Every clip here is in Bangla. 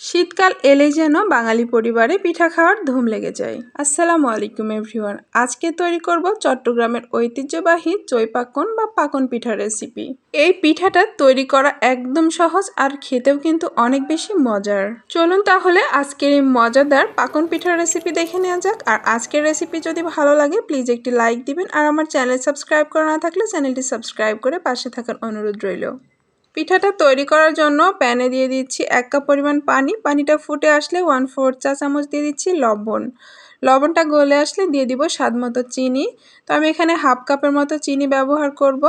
শীতকাল এলেই যেন বাঙালি পরিবারে পিঠা খাওয়ার ধুম লেগে যায়। আসসালামু আলাইকুম, এভরিওয়ান। আজকে তৈরি করব চট্টগ্রামের ঐতিহ্যবাহী চৈপাকন বা পাকন পিঠার রেসিপি। এই পিঠাটা তৈরি করা একদম সহজ আর খেতেও কিন্তু অনেক বেশি মজার। চলুন তাহলে আজকের এই মজাদার পাকন পিঠার রেসিপি দেখে নেওয়া যাক। আর আজকের রেসিপি যদি ভালো লাগে, প্লিজ একটি লাইক দিবেন। আর আমার চ্যানেল সাবস্ক্রাইব করা না থাকলে চ্যানেলটি সাবস্ক্রাইব করে পাশে থাকার অনুরোধ রইল। পিঠাটা তৈরি করার জন্য প্যানে দিয়ে দিচ্ছি এক কাপ পরিমাণ পানি। পানিটা ফুটে আসলে ওয়ান ফোর চা চামচ দিয়ে দিচ্ছি লবণ। লবণটা গলে আসলে দিয়ে দিব স্বাদ মতো চিনি। তো আমি এখানে হাফ কাপের মতো চিনি ব্যবহার করব।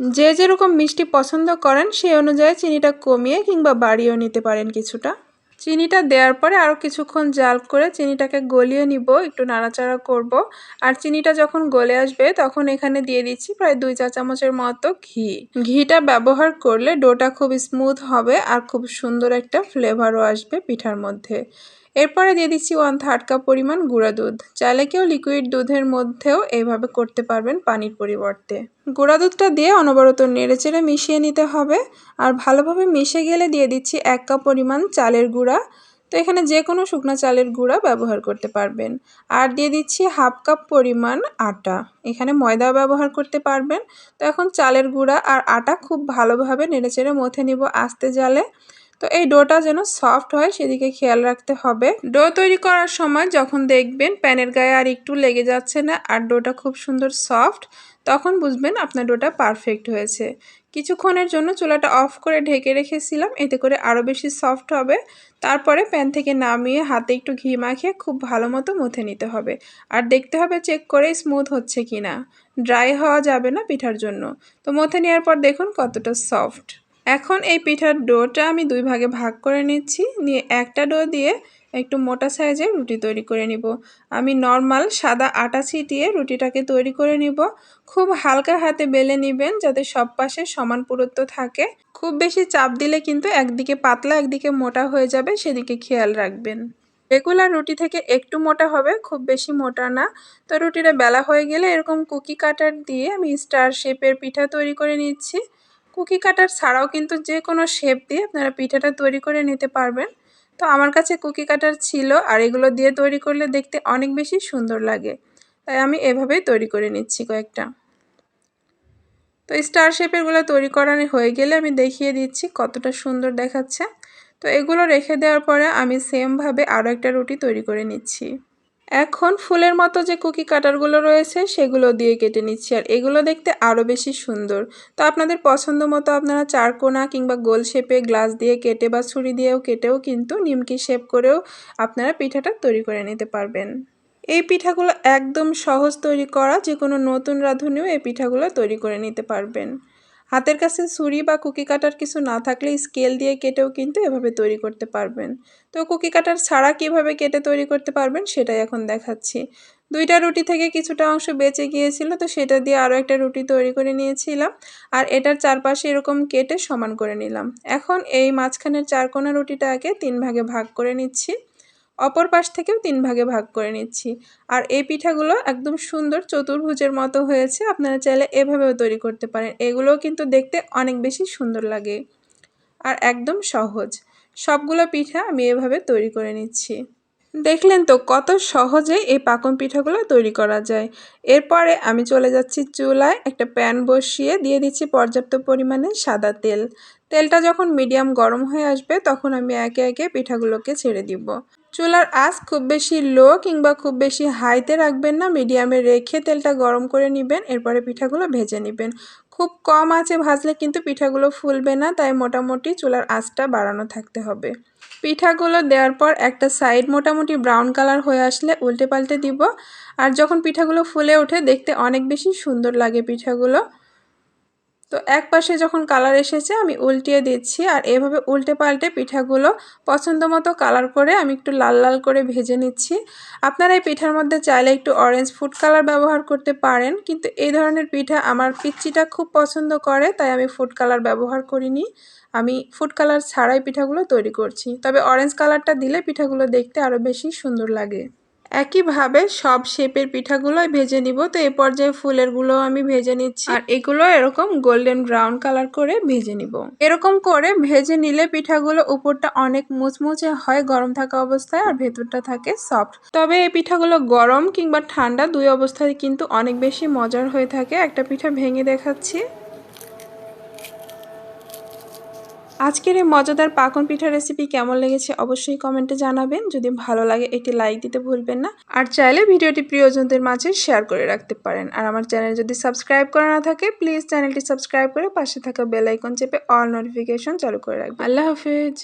যে যেরকম মিষ্টি পছন্দ করেন সেই অনুযায়ী চিনিটা কমিয়ে কিংবা বাড়িয়েও নিতে পারেন কিছুটা। চিনিটা দেওয়ার পরে আরও কিছুক্ষণ জাল করে চিনিটাকে গলিয়ে নিব, একটু নাড়াচাড়া করব। আর চিনিটা যখন গলে আসবে, তখন এখানে দিয়ে দিচ্ছি প্রায় দুই চা চামচের মতো ঘি। ঘিটা ব্যবহার করলে ডোটা খুব স্মুথ হবে আর খুব সুন্দর একটা ফ্লেভারও আসবে পিঠার মধ্যে। এরপরে দিয়ে দিচ্ছি ওয়ান থার্ড কাপ পরিমাণ গুঁড়া দুধ। চাইলে কেউ লিকুইড দুধের মধ্যেও এইভাবে করতে পারবেন পানির পরিবর্তে। গুঁড়া দুধটা দিয়ে অনবরত নেড়েচেড়ে মিশিয়ে নিতে হবে। আর ভালোভাবে মিশে গেলে দিয়ে দিচ্ছি এক কাপ পরিমাণ চালের গুঁড়া। তো এখানে যে কোনো শুকনা চালের গুঁড়া ব্যবহার করতে পারবেন। আর দিয়ে দিচ্ছি হাফ কাপ পরিমাণ আটা। এখানে ময়দা ব্যবহার করতে পারবেন। তো এখন চালের গুঁড়া আর আটা খুব ভালোভাবে নেড়েচেড়ে মথে নিব আস্তে জালে। তো এই ডোটা যেন সফট হয় সেদিকে খেয়াল রাখতে হবে। ডো তৈরি করার সময় যখন দেখবেন প্যানের গায়ে আর একটু লেগে যাচ্ছে না আর ডোটা খুব সুন্দর সফট, তখন বুঝবেন আপনার ডোটা পারফেক্ট হয়েছে। কিছুক্ষণের জন্য চুলাটা অফ করে ঢেকে রেখেছিলাম, এতে করে আরও বেশি সফট হবে। তারপরে প্যান থেকে নামিয়ে হাতে একটু ঘি মাখিয়ে খুব ভালো মতো মুথে নিতে হবে। আর দেখতে হবে চেক করে স্মুথ হচ্ছে কি না ড্রাই হওয়া যাবে না পিঠার জন্য। তো মুথে নেওয়ার পর দেখুন কতটা সফট। এখন এই পিঠার ডোটা আমি দুই ভাগে ভাগ করে নিচ্ছি। নিয়ে একটা ডো দিয়ে একটু মোটা সাইজের রুটি তৈরি করে নিব। আমি নর্মাল সাদা আটা ছিটিয়ে রুটিটাকে তৈরি করে নিব। খুব হালকা হাতে বেলে নেবেন যাতে সব পাশে সমান পুরুত্ব থাকে। খুব বেশি চাপ দিলে কিন্তু একদিকে পাতলা, একদিকে মোটা হয়ে যাবে, সেদিকে খেয়াল রাখবেন। রেগুলার রুটি থেকে একটু মোটা হবে, খুব বেশি মোটা না। তো রুটিটা বেলা হয়ে গেলে এরকম কুকি কাটার দিয়ে আমি স্টার শেপের পিঠা তৈরি করে নিচ্ছি। কুকি কাটার ছাড়াও কিন্তু যে কোনো শেপ দিয়ে আপনারা পিঠাটা তৈরি করে নিতে পারবেন। তো আমার কাছে কুকি কাটার ছিল আর এগুলো দিয়ে তৈরি করলে দেখতে অনেক বেশি সুন্দর লাগে। তাই আমি এভাবেই তৈরি করে নিচ্ছি কয়েকটা। তো স্টার শেপেরগুলো তৈরি করানো হয়ে গেলে আমি দেখিয়ে দিচ্ছি কতটা সুন্দর দেখাচ্ছে। তো এগুলো রেখে দেওয়ার পরে আমি সেমভাবে আরও একটা রুটি তৈরি করে নিচ্ছি। এখন ফুলের মতো যে কুকি কাটারগুলো রয়েছে, সেগুলো দিয়ে কেটে নিচ্ছি। আর এগুলো দেখতে আরও বেশি সুন্দর। তো আপনাদের পছন্দ মতো আপনারা চারকোনা কিংবা গোল শেপে গ্লাস দিয়ে কেটে বা ছুরি দিয়েও কেটেও কিন্তু নিমকি শেপ করেও আপনারা পিঠাটা তৈরি করে নিতে পারবেন। এই পিঠাগুলো একদম সহজ তৈরি করা যে কোনো নতুন রাঁধুনিও এই পিঠাগুলো তৈরি করে নিতে পারবেন। হাতের কাছে ছুরি বা কুকি কাটার কিছু না থাকলে স্কেল দিয়ে কেটেও কিন্তু এভাবে তৈরি করতে পারবেন। তো কুকি কাটার ছাড়া কীভাবে কেটে তৈরি করতে পারবেন সেটাই এখন দেখাচ্ছি। দুইটা রুটি থেকে কিছুটা অংশ বেঁচে গিয়েছিল, তো সেটা দিয়ে আরও একটা রুটি তৈরি করে নিয়েছিলাম। আর এটার চারপাশে এরকম কেটে সমান করে নিলাম। এখন এই মাঝখানের চারকোনা রুটিটাকে তিন ভাগে ভাগ করে নিচ্ছি। অপর পাশ থেকেও তিন ভাগে ভাগ করে নিচ্ছি। আর এই পিঠাগুলো একদম সুন্দর চতুর্ভুজের মতো হয়েছে, আপনারা চাইলে এভাবেও তৈরি করতে পারেন। এগুলোও কিন্তু দেখতে অনেক বেশি সুন্দর লাগে আর একদম সহজ। সবগুলো পিঠা আমি এভাবে তৈরি করে নিচ্ছি। দেখলেন তো কত সহজে এই পাকন পিঠাগুলো তৈরি করা যায়। এরপরে আমি চলে যাচ্ছি চুলায়, একটা প্যান বসিয়ে দিয়ে দিচ্ছি পর্যাপ্ত পরিমাণে সাদা তেল। তেলটা যখন মিডিয়াম গরম হয়ে আসবে, তখন আমি একে একে পিঠাগুলোকে ছেড়ে দিব। চুলার আঁচ খুব বেশি লো কিংবা খুব বেশি হাইতে রাখবেন না। মিডিয়ামে রেখে তেলটা গরম করে নেবেন, এরপরে পিঠাগুলো ভেজে নেবেন। খুব কম আঁচে ভাজলে কিন্তু পিঠাগুলো ফুলবে না, তাই মোটামুটি চুলার আঁচটা বাড়ানো থাকতে হবে। পিঠাগুলো দেওয়ার পর একটা সাইড মোটামুটি ব্রাউন কালার হয়ে আসলে উল্টে পাল্টে দিব। আর যখন পিঠাগুলো ফুলে ওঠে, দেখতে অনেক বেশি সুন্দর লাগে পিঠাগুলো। তো এক পাশে যখন কালার এসেছে, আমি উল্টিয়ে দিচ্ছি আর এভাবে উল্টে পাল্টে পিঠাগুলো পছন্দ মতো কালার করে আমি একটু লাল লাল করে ভেজে নিচ্ছি। আপনারা এই পিঠার মধ্যে চাইলে একটু অরেঞ্জ ফুড কালার ব্যবহার করতে পারেন, কিন্তু এই ধরনের পিঠা আমার পিচ্চিটা খুব পছন্দ করে, তাই আমি ফুড কালার ব্যবহার করিনি। আমি ফুড কালার ছাড়াই পিঠাগুলো তৈরি করছি। তবে অরেঞ্জ কালারটা দিলে পিঠাগুলো দেখতে আরও বেশি সুন্দর লাগে। একইভাবে সব শেপের পিঠাগুলোই ভেজে নিব। তো এই পর্যায়ে ফুলেরগুলো আমি ভেজে নিচ্ছি। আর এগুলো এরকম গোল্ডেন ব্রাউন কালার করে ভেজে নিব। এরকম করে ভেজে নিলে পিঠাগুলো উপরটা অনেক মুচমুচে হয়, গরম থাকা অবস্থায় আর ভেতরটা থাকে সফট তবে এই পিঠাগুলো গরম কিংবা ঠান্ডা দুই অবস্থায় কিন্তু অনেক বেশি মজার হয়ে থাকে। একটা পিঠা ভেঙে দেখাচ্ছি। আজকের এই মজাদার পাকন পিঠা রেসিপি কেমন লেগেছে অবশ্যই কমেন্টে জানাবেন। যদি ভালো লাগে একটি লাইক দিতে ভুলবেন না। আর চাইলে ভিডিওটি প্রিয়জনদের মাঝে শেয়ার করে রাখতে পারেন। আর আমার চ্যানেল যদি সাবস্ক্রাইব করা না থাকে প্লিজ চ্যানেলটি সাবস্ক্রাইব করে পাশে থাকা বেলাইকন চেপে অল নোটিফিকেশন চালু করে রাখবেন। আল্লাহ হাফিজ।